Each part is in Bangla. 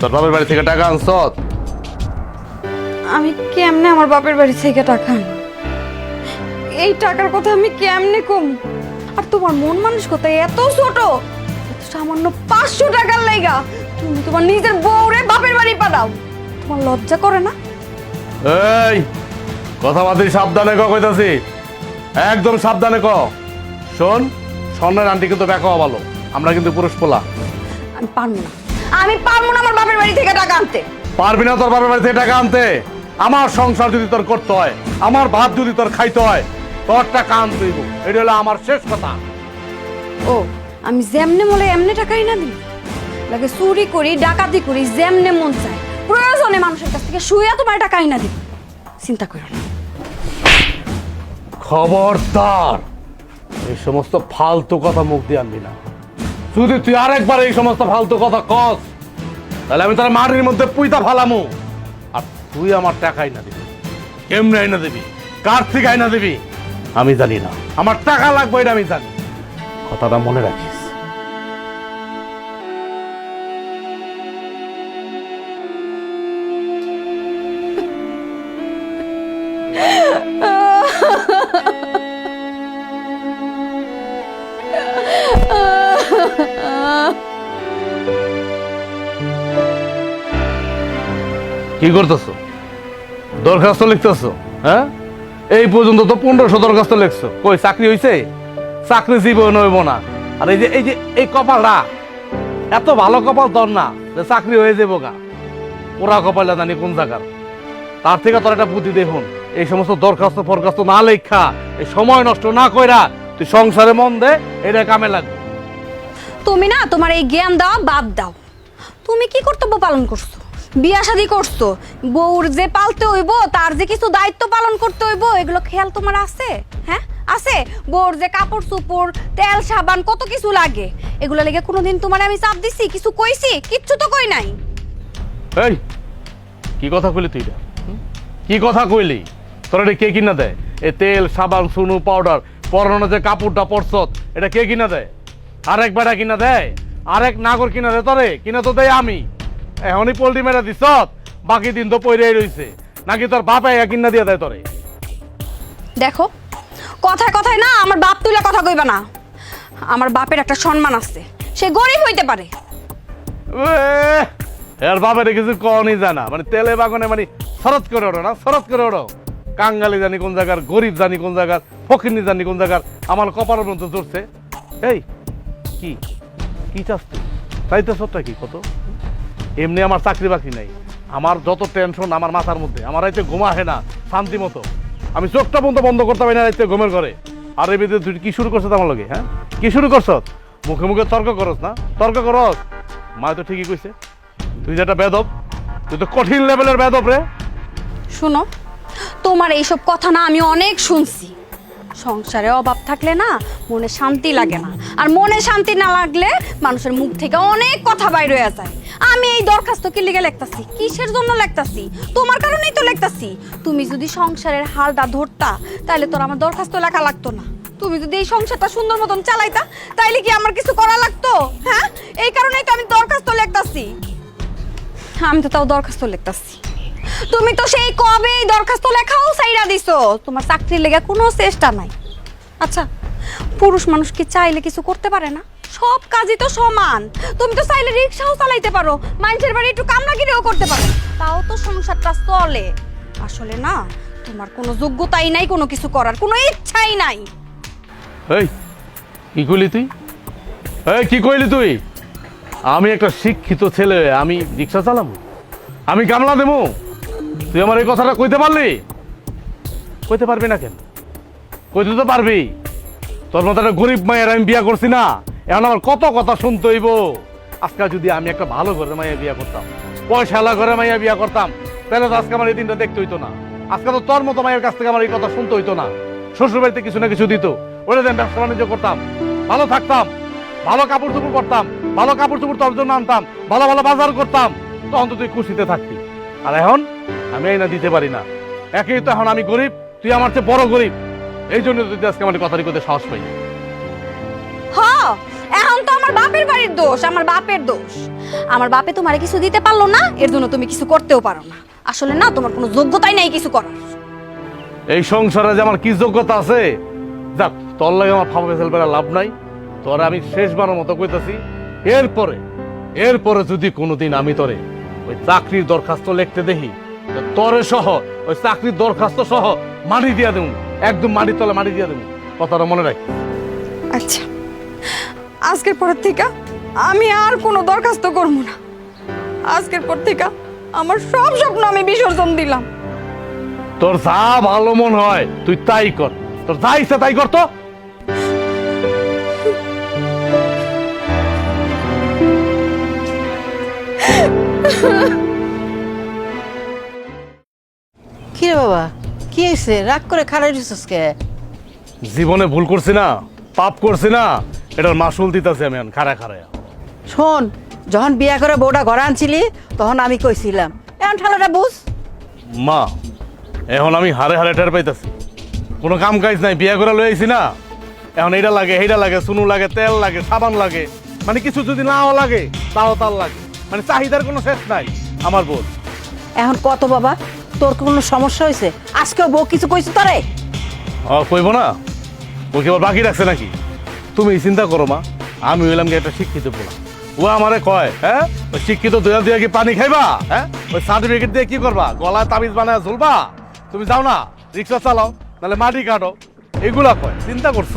তোর বাপের বাড়ি থেকে টাকা আনছ? আমি কেমনে আমার বাপের বাড়ি থেকে টাকা? এই টাকার কথা আমি কেমনে কম? আর তোমার মন মানুষ কোথায় এত ছোট সামান্য পাঁচশো টাকার লাইগা তুমি তোমার নিজের বউরে বাপের বাড়ি পাঠাও। তোমার লজ্জা করে না? এই কথা কথাবার্তি সাবধানে ক কইতাছি। একদম সাবধানে ক। শোন স্বর্ণের আন্টি কিন্তু ব্যাক হওয়া ভালো আমরা কিন্তু পুরুষ পোলা। আমি পারব না। আমি পারব না আমার বাপের বাড়ি থেকে টাকা আনতে। পারবি না তোর বাপের বাড়ি থেকে টাকা আনতে। আমার সংসার যদি তোর করতে হয় আমার ভাত যদি তোর খাইতে হয় তোর টাকা আনতে এটা হলো আমার শেষ কথা। ও আমি যেমনে বলে এমনি টাকাই না দিই। লাগে চুরি করি ডাকাতি করি যেমনে মন চায়। প্রয়োজনে মানুষের কাছ থেকে শুয়ে তোমার টাকাই না দিই। চিন্তা করো না। খবরদার এই সমস্ত ফালতু কথা মুখ দিয়ে আনবি না। যদি তুই আরেকবার এই সমস্ত ফালতু কথা কস, তাহলে আমি তার মাটির মধ্যে পুইতা ফালামু। আর তুই আমার টাকা না দিবি। কেমনে আইনা দিবি? কার্তিক আইনা দিবি? আমি জানি না। আমার টাকা লাগবে এটা আমি জানি। কথাটা মনে রাখিস। করতেছো? দরখাস্ত লিখতেছো হ্যাঁ? এই পর্যন্ত তো পনেরোশো দরখাস্ত লিখছো। কই, চাকরি হইছে? চাকরি জীবন হইব না। আর এই যে এই যে, এই কপালটা, এত ভালো কপাল তোর না চাকরি হয়ে যাব গা। ওরা কপালটা জানি কোন জায়গার। তার থেকে তোর একটা বুদ্ধি দেখুন, এই সমস্ত দরখাস্ত ফরখাস্ত না লেখা, এই সময় নষ্ট না কইরা তুই সংসারে মন দে, এটা কামে লাগবে। তুমি না তোমার এই জ্ঞান দেওয়া বাদ দাও। তুমি কি কর্তব্য পালন করছ? বিয়া শাদি করছ। বউর যে পালতে হইব, তার যে কিছু দায়িত্ব পালন করতে হইব, এগুলো খেয়াল তোমার আছে? হ্যাঁ? আছে? বউর যে কাপড় চোপড়, তেল, সাবান, কত কিছু লাগে। এগুলো লেগে কোনোদিন তোমার আমি চাপ দিছি? কিছু কইছি? কিচ্ছু তো কই নাই। এই, কি কথা কইলি তুই কি কথা কইলি? তোর এটা কে কিনা দেয়? এ তেল, সাবান, সুনু, পাউডার, পরানো যে কাপড়টা পরছত, এটা কে কিনা দেয়? আরেক বেটা কিনা দেয়? আরেক নাগর কিনা দেয় তরে? কিনা তো দেয় আমি। এখনই পোল্ট্রি মেরা দিছ বাকি দিন তো পইরেই রইছে। নাকি তোর বাপ কিনা দিয়ে দেয় তোরে? দেখো কথায় কথায় না আমার বাপ তুলে কথা কইবা না। আমার বাপের একটা সম্মান আছে সে গরিব হইতে পারে। এর বাপের কিছু কনই জানা মানে তেলে বাগানে মানে শরৎ করে ওঠো না শরৎ করে ওঠো কাঙ্গালি জানি কোন জায়গার গরিব জানি কোন জায়গার ফকিনি জানি কোন জায়গার আমার কপালের মধ্যে ধরছে এই কি? কি চাস তুই? চাইতে সবটা কি কত? এমনি আমার চাকরি বাকরি নাই। আমার যত টেনশন আমার মাথার মধ্যে। আমার রাইতে ঘুম আসে না, শান্তি মতো। আমি চোখটা পর্যন্ত বন্ধ করতে পারি না রাইতে ঘুমের ঘরে। আর এই ভিতরে তুই কি শুরু করছ আমার লগে হ্যাঁ? কি শুরু করছ মুখে মুখে তর্ক করস না? তর্ক করস? মা তো ঠিকই কইছে। তুই যেটা বেদব, তুই তো কঠিন লেভেলের বেদব রে। শুনো, তোমার এইসব কথা না আমি অনেক শুনছি। সংসারে অভাব থাকলে না মনে শান্তি লাগে না। আর মনে শান্তি না লাগলে মানুষের মুখ থেকে অনেক কথা বাইর হয়ে যায়। আমি এই দরখাস্ত কি লিগে লিখতাছি? কিসের জন্য লিখতাছি? তোমার কারণেই তো লিখতাছি। তুমি যদি সংসারের হালটা ধরতা তাহলে তোর আমার দরখাস্ত লেখা লাগতো না। তুমি যদি এই সংসারটা সুন্দর মতন চালাইতা, তাইলে কি আমার কিছু করা লাগতো? হ্যাঁ? এই কারণেই তো আমি দরখাস্ত লিখতাছি। আমি তো তাও দরখাস্ত লিখতাছি। তুমি তো সেই কবে দরখাস্ত লেখাও সাইরা দিছো? তোমার চাকরির লেগে কোনো চেষ্টা নাই। আচ্ছা পুরুষ মানুষ কি চাইলে কিছু করতে পারে না? সব কাজই তো সমান। তুমি তো চাইলে রিক্সাও চালাইতে পারো। মানুষের বাড়ি একটু কামলাগিরিও করতে পারো। তাও তো সংসারটা চলে। আসলে না, তোমার কোনো যোগ্যতাই নাই, কোনো কিছু করার, কোনো ইচ্ছাই নাই। এই, কি কইলি তুই? এই, কি কইলি তুই? আমি একটা শিক্ষিত ছেলে, আমি রিক্সা চালাবো? আমি কামলা দেবো? তুই আমার এই কথাটা কইতে পারলি? কইতে পারবি না কেন? কইতে তো পারবি। তোর মতো একটা গরিব মায়ের আমি বিয়া করছি না। এখন আমার কত কথা শুনতে হইব। আজকাল যদি আমি একটা ভালো ঘরে মাইয়া বিয়া করতাম পয়সালা ঘরে মাইয়া বিয়া করতাম, তাহলে তো আজকে আমার এই দিনটা দেখতে হইতো না। আজকে তো তোর মতো মায়ের কাছ থেকে আমার এই কথা শুনতে হইতো না। শ্বশুর বাড়িতে কিছু না কিছু দিত। ওটা দেন, ব্যবসা বাণিজ্য করতাম। ভালো থাকতাম। ভালো কাপড় চোপড় করতাম ভালো কাপড় চোপড় তোর জন্য আনতাম। ভালো ভালো বাজার করতাম। তখন তো তুই খুশিতে থাকতি। আর এখন? আমি এই না দিতে পারি না। একই তো এখন আমি গরিব তুই আমার চেয়ে বড় গরিব। এই জন্য তুই আজকে আমার কথাটি করতে সাহস পাই হ এখন তো আমার বাপের বাড়ির দোষ আমার বাপের দোষ। আমার বাপে তোমারে কিছু দিতে পারল না এর জন্য তুমি কিছু করতেও পারো না। আসলে না তোমার কোনো যোগ্যতাই নাই কিছু করার। এই সংসারে যে আমার কি যোগ্যতা আছে? যাক তোর লাগে আমার ফাঁপে ফেলবে লাভ নাই। তোরা আমি শেষবারের মতো কইতাছি এরপরে এরপরে যদি কোনোদিন আমি তোরে ওই চাকরির দরখাস্ত লিখতে দেখি তোরে সহ ওই চাকরির দরখাস্ত সহ মাটি দিয়া দেবো। একদম মাটির তলে মাটি দিয়া দেবো। কথাটা মনে রাখ। আচ্ছা। আজকের পর থেকে আমি আর কোনো দরখাস্ত করব না। আজকের পর থেকে আমার সব স্বপ্ন আমি বিসর্জন দিলাম। তোর যা ভালো মন হয় তুই তাই কর। তোর যা ইচ্ছা তাই কর তো। কি রে বাবা কি হয়েছে? রাগ করে খারাই দিছিস কে? জীবনে ভুল করছি না পাপ করছি না এটার মাসুল দিতেছি আমি এখন খাড়া খাড়ায়। শোন যখন বিয়া করে বউটা ঘরে আনছিলি তখন আমি কইছিলাম এখন ঠালাটা বুঝ। মা এখন আমি হারে হারে টের পাইতাছি। কোনো কাম কাজ নাই বিয়ে করে লই আইছি না। এখন এইটা লাগে এইটা লাগে সুনু লাগে তেল লাগে সাবান লাগে মানে কিছু যদি নাও লাগে তাও তার লাগে। মানে চাহিদার কোনো শেষ নাই আমার বোন এখন কত বাবা? তোর কোনো সমস্যা হয়েছে? আজকেও বউ কিছু কইছে তোরে? ও কইব না। ও কি আবার বাকি রাখছে নাকি? তুমি চিন্তা করো মা। আমি হইলাম কি একটা শিক্ষিত পোলা। ও আমারে কয় হ্যাঁ? ওই শিক্ষিত দুয়া দুয়া কি পানি খাইবা? হ্যাঁ? ওই সার্টিফিকেট দিয়ে কি করবা? গলায় তাবিজ বানায় ঝুলবা? তুমি যাও না, রিক্সা চালাও, নাহলে মাটি কাটো। এগুলা কয়, চিন্তা করছ?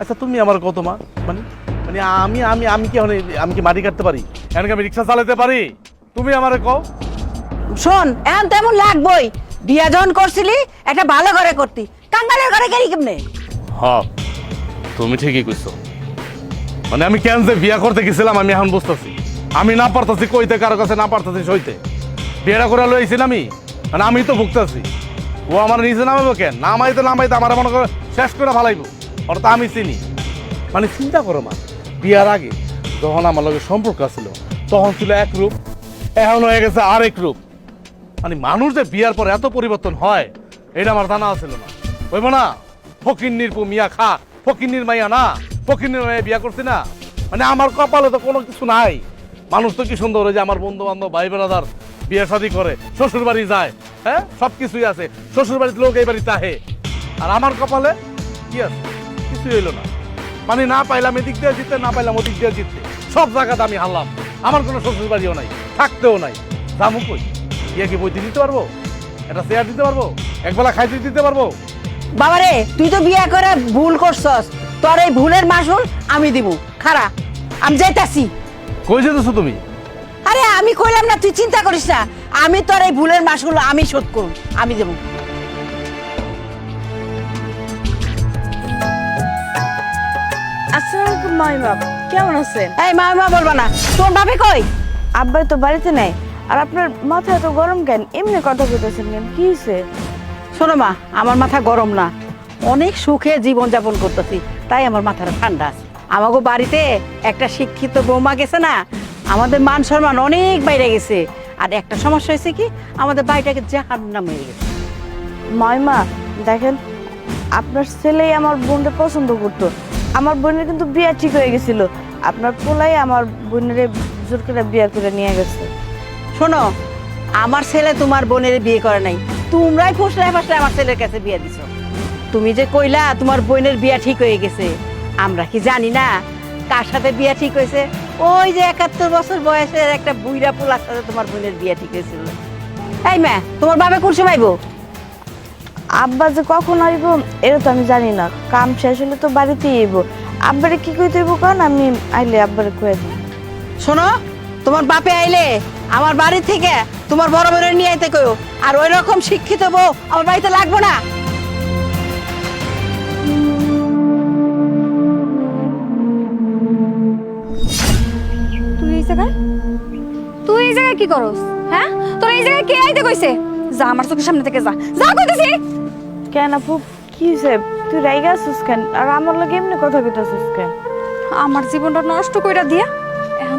আচ্ছা তুমি আমার কত মা? মানে মানে আমি আমি আমি কি আমি কি মাটি কাটতে পারি? এমনকি আমি রিক্সা চালাতে পারি? তুমি আমারে কও। শোন, এখন তেমন লাগবই। বিয়া যখন করছিলি, একটা ভালো ঘরে করতি। কাঙ্গালের ঘরে গেলি কেমনে? হ, তুমি ঠিকই কইছো। মানে আমি কেন যে বিয়া করতে গেছিলাম, আমি এখন বুঝতেছি। আমি না পারতাছি কইতে, কারও কাছে না পারতাছি সইতে। বিয়েটা করে লইছি আমি? মানে আমি তো ভুগতেছি। ও আমার নিচে নামাবো কেন? নামাইতে নামাইতে আমার মনে করে শেষ করে ভালাইবো ওর তো আমি চিনি। মানে চিন্তা করো মা, বিয়ার আগে যখন আমার লগে সম্পর্ক ছিল, তখন ছিল এক রূপ, এখন হয়ে গেছে আরেক রূপ। মানে মানুষ যে বিয়ার পর এত পরিবর্তন হয়, এটা আমার জানা ছিল না। হইব না, ফকিন্নির পু মিয়া খা, ফকিন্নির মাইয়া না, ফকিন্নির মাইয়া বিয়া করছি না। মানে আমার কপালে তো কোনো কিছু নাই। মানুষ তো কি সুন্দর যে আমার বন্ধু বান্ধব ভাই বেড়াদার বিয়ে শাদি করে শ্বশুর বাড়ি যায় হ্যাঁ? সব কিছুই আছে শ্বশুর বাড়িতে লোক এই বাড়িতে আহে। আর আমার কপালে কি আছে? কিছুই হইল না। মানে না পাইলাম এদিক দিয়ে জিততে, না পাইলাম ওদিক দিয়ে জিততে। সব জায়গাতে আমি হারলাম। আমার কোনো শ্বশুর বাড়িও নাই, থাকতেও নাই। দামু কই? ইয়ে কি বইতে দিতে পারব? একটা চেয়ার দিতে পারব? একবেলা খাইতে দিতে পারব? বাবারে তুই তো বিয়া করে ভুল করছস। তোর এই ভুলের মাসুল আমি দিব। খারা আমি যাইতাছি। কই যেতেছো তুমি? আরে আমি কইলাম না তুই চিন্তা করিস না। আমি তোর এই ভুলের মাসগুলো আমি শোধ করুন আমি দেবো। আসসালামু আলাইকুম মাইমা কেমন আছেন? এই মা মা বলবা না। তোর বাপে কই? আব্বাই তো বাড়িতে নেই। আর আপনার মাথা এত গরম কেন? এমনি কথা কইতেছেন কেন? কি হয়েছে? শোনো মা আমার মাথা গরম না। অনেক সুখে জীবন যাপন করতেছি তাই আমার মাথাটা ঠান্ডা আছে। আমাকে বাড়িতে একটা শিক্ষিত বৌমা গেছে না আমাদের মান সম্মান অনেক বাইরে গেছে। আর একটা সমস্যা হয়েছে কি আমাদের বাড়িটাকে জাহান্নাম হয়ে গেছে। মাইমা দেখেন আপনার ছেলেই আমার বোনকে পছন্দ করতো। আমার বোনের কিন্তু বিয়ে ঠিক হয়ে গেছিল। আপনার পোলাই আমার বোনের জোর করে বিয়ে করে নিয়ে গেছে। শোনো আমার ছেলে তোমার বোনের বিয়ে করে নাই। তোমরাই ফুসলায় ফাসলায় আমার ছেলের কাছে বিয়ে দিছ। তুমি যে কইলা তোমার বোনের বিয়ে ঠিক হয়ে গেছে আমরা কি জানি না কার সাথে বিয়ে ঠিক হয়েছে? ওই যে একাত্তর বছর বয়সের একটা বুইরা পোলার সাথে তোমার বোনের বিয়ে ঠিক হয়েছিল। এই মা তোমার বাবা কোন সময় আব্বা যে কখন আসব এটা তো আমি জানি না। কাম শেষ হলে তো বাড়িতেই এবো আব্বারে কি কইতে হইব কারণ আমি আইলে আব্বারে কয়ে দিই। শোনো তোমার বাপে আইলে আমার বাড়ি থেকে তোমার বড় বোনের নিয়ে আইতে কইও। আর ওই রকম শিক্ষিত বউ আমার বাড়িতে লাগবো না। তুই এই জায়গায়? তুই এই জায়গায় কি করস? হ্যাঁ? তোর এই জায়গায় কে আইতে কইছে? যা আমার চোখের সামনে থেকে যা। যা কইতেছি! কেন আপু? কি হয়েছে তুই রাইগা আসিস কেন? আর আমার লগে এমনি কথা কইতেছিস কেন? আমার জীবনটা নষ্ট কইরা দিয়া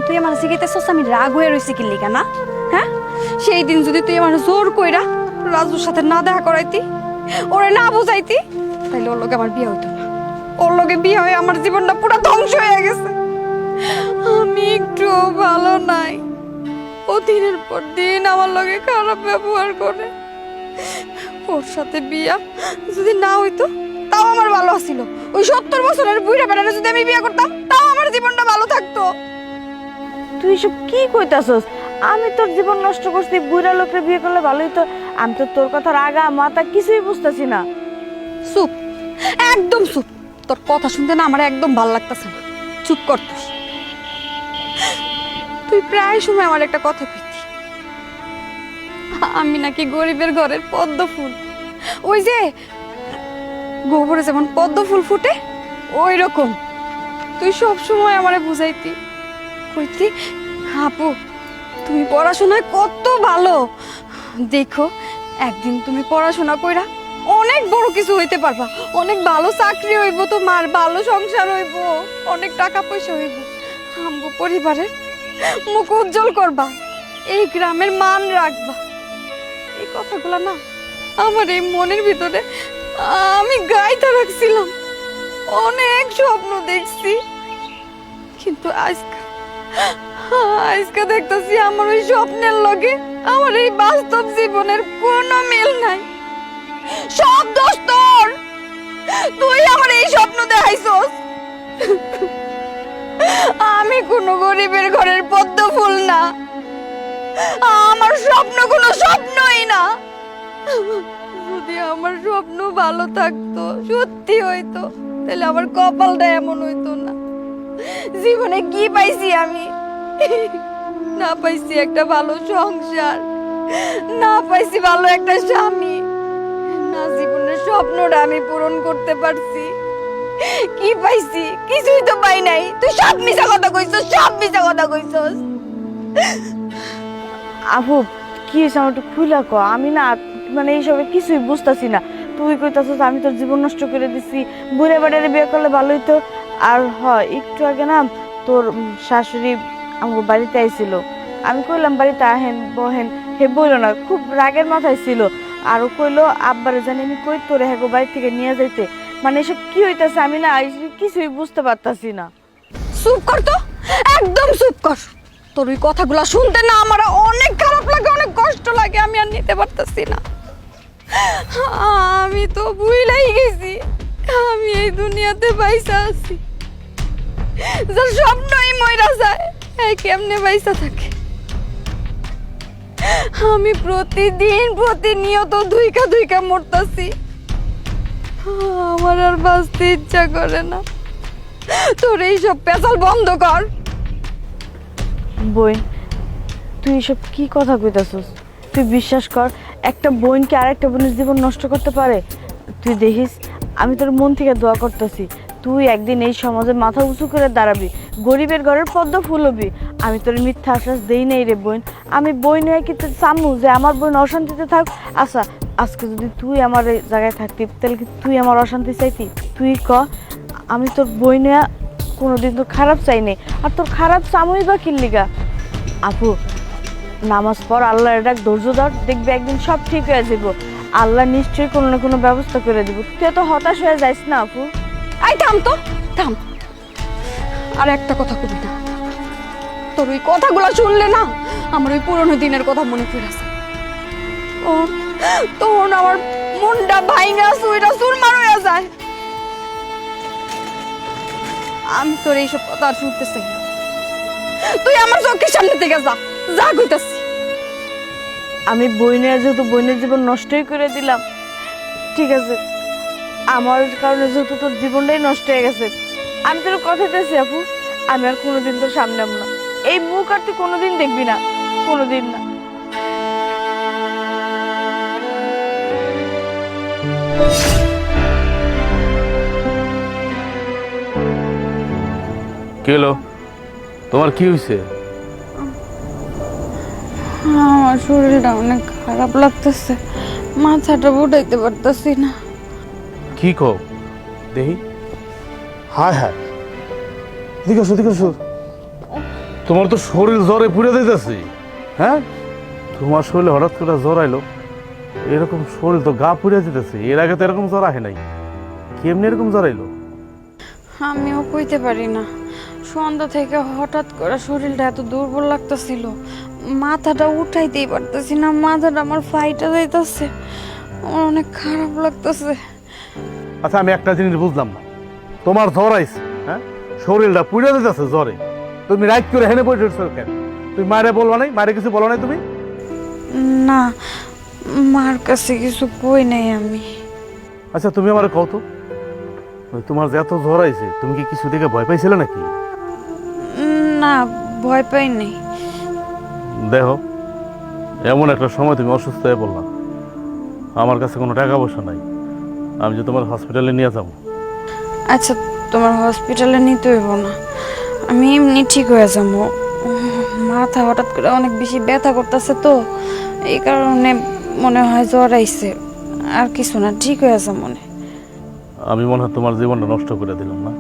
তুই আমার শিখাইতেছস আমি রাগ হয়ে রইছি কি লিগা, না? হ্যাঁ? সেই দিন যদি তুই আমার জোর কইরা রাজুর সাথে না দেখা করাইতি, ওরে না বুঝাইতি, তাইলে ওর লগে আমার বিয়ে হইতো না। ওর লগে বিয়ে হয়ে আমার জীবনটা পুরো ধ্বংস হয়ে গেছে। আমি একটু ভালো নাই। ও দিনের পর দিন আমার লগে খারাপ ব্যবহার করে। ওর সাথে বিয়া যদি না হইতো, তাও আমার ভালো ছিল ওই সত্তর বছরের বুড়া বেড়ারে যদি আমি বিয়ে করতাম, তাও আমার জীবনটা ভালো থাকতো। তুই সব কি কইতাছস? আমি তোর জীবন নষ্ট করছি, বুড়া লোকরে বিয়ে করলে ভালোই তো। আমি তো তোর কথার আগা মাথা কিছুই বুঝতেছি না। চুপ, একদম চুপ। তোর কথা শুনতে না আমার একদম ভালো লাগতেছে না। চুপ কর তুই। তুই প্রায় সময় আমার একটা কথা কইতি। আমি নাকি গরিবের ঘরের পদ্ম ফুল। ওই যে, গোবরে যেমন পদ্ম ফুল ফুটে ওই রকম তুই সব সময় আমারে বুঝাইতি। কইতি আপু তুমি পড়াশোনায় কত ভালো। দেখো, একদিন তুমি পড়াশোনা কইরা অনেক বড় কিছু হইতে পারবা। অনেক ভালো চাকরি হইব তোমার, ভালো সংসার হইব, অনেক টাকা পয়সা হইব। আমগো পরিবারের মুখ উজ্জ্বল করবা, এই গ্রামের মান রাখবা। এই কথাগুলো না, আমার এই মনের ভিতরে আমি গাইতে রাখছিলাম। অনেক স্বপ্ন দেখছি। কিন্তু আজকে আজকে দেখতেছি আমার ওই স্বপ্নের লগে আমার এই বাস্তব জীবনের কোনো মিল নাই। সব দোষ তোর। তুই আমার এই স্বপ্ন দেখাইছস। আমি কোনো গরিবের ঘরের পদ্ম ফুল না। আমার স্বপ্ন কোনো স্বপ্নই না। যদি আমার স্বপ্ন ভালো থাকতো, সত্যি হইতো, তাহলে আমার কপালটা এমন হইতো না। জীবনে কি পাইছি আমি? না পাইছি একটা ভালো সংসার, না পাইছি ভালো একটা স্বামী, না জীবনের স্বপ্নটা আমি পূরণ করতে পারছি। কি পাইছি? কিছুই তো পাই নাই। তুই সব মিছা কথা কইছস, সব মিছা কথা কইছস। আপু কি হয়েছে আমার একটু খুলে ক আমি না মানে এইসবে কিছুই বুঝতেছি না। তুই কইতাছস, আমি তোর জীবন নষ্ট করে দিছি। বুড়ে বাড়ির বিয়ে করলে ভালোই তো আর হ, একটু আগে না তোর শাশুড়ি আমার বাড়িতে আইছিল। আমি কইলাম, বাড়িতে আহেন, বহেন। হে বইলো না, খুব রাগের মাথায় ছিল। আর কইলো, আব্বারে জানি আমি কই তোরে হ্যাঁ বাড়ি থেকে নিয়ে যাইতে। মানে এসব কি হইতাছে আমি না কিছুই বুঝতে পারতাছি না। চুপ কর তো, একদম চুপ কর। তোর ওই কথাগুলো শুনতে না আমার অনেক খারাপ লাগে, অনেক কষ্ট লাগে, আমি আর নিতে পারতাছি না। আমি তো ভুলাই গেছি, আমি এই দুনিয়াতে বাইসা আছি। যার যায় কেমনে আমি প্রতিদিন, প্রতিনিয়ত দুইকা দুইকা মরতাছি। আমার আর বাঁচতে ইচ্ছা করে না। তোর এইসব পেশাল বন্ধ কর। বই, তুই এসব কি কথা কইতাছস? তুই বিশ্বাস কর, একটা বোনকে আরেকটা বোনের জীবন নষ্ট করতে পারে? তুই দেখিস, আমি তোর মন থেকে দোয়া করতেছি। তুই একদিন এই সমাজে মাথা উঁচু করে দাঁড়াবি, গরিবের ঘরের পদ্ম ফুল হবি। আমি তোর মিথ্যা আশ্বাস দেই নাই রে বোন। আমি বই নয় কি তোর চামু যে আমার বোন অশান্তিতে থাক? আচ্ছা আজকে যদি তুই আমার এই জায়গায় থাকতি, তাহলে কি তুই আমার অশান্তি চাইতি? তুই ক, আমি তোর বই নেয়া কোনোদিন তো খারাপ চাই নাই। আর তোর খারাপ চামুই বা কিল্লিগা আপু, নামাজ পড়, আল্লাহর ডাক ধৈর্য ধর, দেখবি একদিন সব ঠিক হয়ে যাব আল্লাহ নিশ্চয়ই কোনো না কোনো ব্যবস্থা করে দিব। তুই তো হতাশ হয়ে যাইস না, আপু। আই থাম তো, থাম। আর একটা কথা কবি না, তোর ওই কথাগুলো শুনলে না আমার ওই পুরনো দিনের কথা মনে পড়ে আসে ও, তখন আমার মনটা ভাইঙ্গা সুইটা সুরমার হয়ে যায়। আমি তোর এইসব কথা আর শুনতে চাই না। তুই আমার চোখের সামনে থেকে যা যা কইতাছি। আমি বই নিয়ে যেহেতু বইনের জীবন নষ্টই করে দিলাম, ঠিক আছে। আমার কারণে যেহেতু তোর জীবনটাই নষ্ট হয়ে গেছে আমি তোর কথা দিতেছি আপু। আমি আর কোনোদিন তোর সামনে আম না। এই মুখ আর তুই কোনোদিন দেখবি না কোনোদিন না। কি হলো? তোমার কি হয়েছে আমার শরীরটা অনেক খারাপ লাগতেছে মাথাটা উঠাইতে পারতেছি না। কি কো? দেখি হায় হায় এদিকে আসো এদিকে আসো। তোমার তো শরীর জ্বরে পুড়ে দিতেছে হ্যাঁ? তোমার শরীরে হঠাৎ করে জ্বর আইলো। এরকম শরীর তো গা পুড়ে দিতেছে এর আগে তো এরকম জ্বর আহে নাই। কেমনি এরকম জ্বর আইলো? আমিও কইতে পারি না। সন্ধ্যা থেকে হঠাৎ করে শরীরটা এত দুর্বল লাগতেছিল। মাথাটা উঠাইতেই পারতেছি না। মাথাটা আমার ফাইটা যাইতেছে। আমার অনেক খারাপ লাগতেছে। আচ্ছা আমি একটা জিনিস বুঝলাম না। তোমার জ্বর আইছে হ্যাঁ? শরীরটা পুড়ে যেতেছে জ্বরে। তুমি রাইট করে হেনে পড়ে উঠছো কেন? তুমি মায়ের বলবা নাই? মায়ের কিছু বলো নাই তুমি? না মার কাছে কিছু কই নাই আমি। আচ্ছা তুমি আমার কত তোমার যে এত জ্বর আইছে তুমি কি কিছু দেখে ভয় পাইছিলে নাকি? না ভয় পাই নাই। দেখো এমন একটা সময় তুমি অসুস্থ হয়ে পড়লাম আমার কাছে কোনো টাকা পয়সা নাই। আমি যে তোমার হসপিটালে নিয়ে যাব। আচ্ছা তোমার হসপিটালে নিতে হইব না। আমি এমনি ঠিক হয়ে যাব। মাথা হঠাৎ করে অনেক বেশি ব্যথা করতেছে তো এই কারণে মনে হয় জ্বর আইছে। আর কিছু না ঠিক হয়ে যাব মনে। আমি মনে হয় তোমার জীবনটা নষ্ট করে দিলাম না।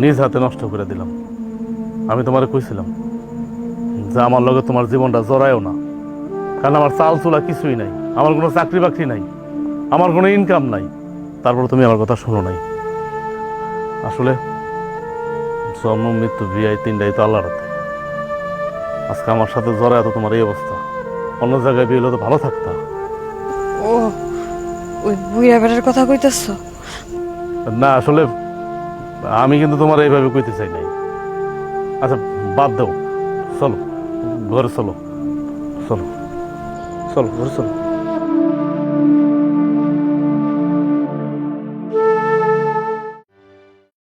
নিজ হাতে নষ্ট করে দিলাম। আমি তোমারে কইছিলাম যে আমার লগে তোমার জীবনটা জড়ায়ও না। কারণ আমার চাল চুলা কিছুই নাই আমার কোনো চাকরি বাকরি নাই আমার কোনো ইনকাম নাই। তারপর তুমি আমার কথা শোনো নাই। আসলে জন্ম মৃত্যু বিয়ে তিনটাই তো আল্লাহর হাতে। আজকে আমার সাথে জড়ায় এত তোমার এই অবস্থা। অন্য জায়গায় বিয়ে হলে তো ভালো থাকতা। ও ওই বুড়া বেড়ার কথা কইতেছ? না আসলে আমি কিন্তু তোমার এইভাবে কইতে চাই নাই। আচ্ছা বাদ দাও। চলো ঘরে চলো। চলো চলো ঘরে চলো।